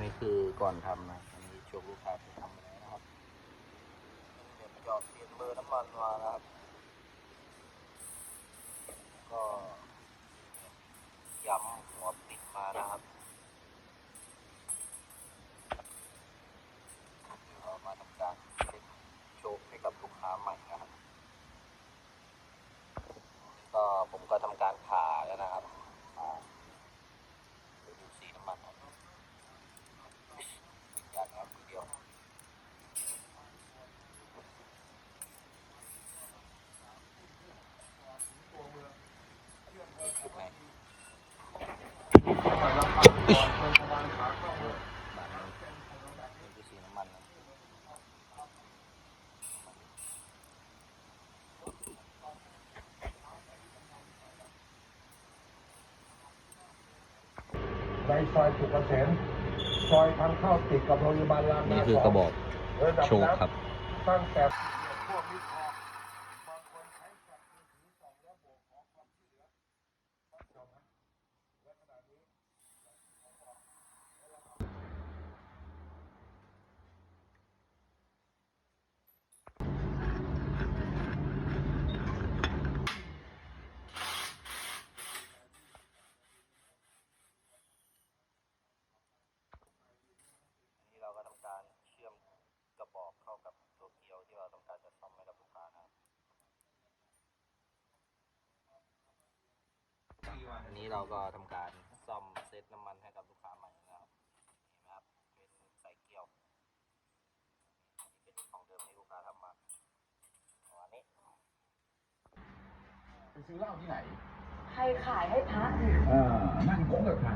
นี่คือก่อนทำนะอันนี้ช่วงลูกค้าไปทำแล้วนะครับเดี๋ยวหยอดเปลี่ยนเบอร์น้ำมันมานะครับ ก็ย้ำหัวปิดมานะครับเดี๋ยวเรามาทำการเช็คโชคให้กับลูกค้าใหม่นะครับ ก็ผมก็ทำการผ่าแล้วนะครับผ่าไปดูสีน้ำมันครับอย่างครับทีเดียวถูกไหมอิ๊ยบาทหนึ่งนี่คือสีน้ำมันนะ ในซอยสุกเกษมซอยทางเข้าติดกับโรงพยาบาลรามนี่คือกระบอกระดับโชคครับตั้งแต่พวกนี้พอบางคนใช้จับมือถือส่องแล้วโบกขอความช่วยเหลือครับจบนะและขณะนี้ อันนี้เราก็ทำการเชื่อมกระบอกเข้ากับตัวเกลียวที่เราต้องการจะซ่อมให้กับลูกค้านะครับ อั นนี้เราก็ทำการซ่อมเซตน้ำมันให้กับลูกค้าใหม่นะครับเห็นไหมครับเป็นใส่เกลียวอันนี้เป็นของเดิมที่ลูกค้าทำมาประมาณนี้ไปซื้อเหล้าที่ไหน ใครขายให้พระเออนั่งโค้งกับใคร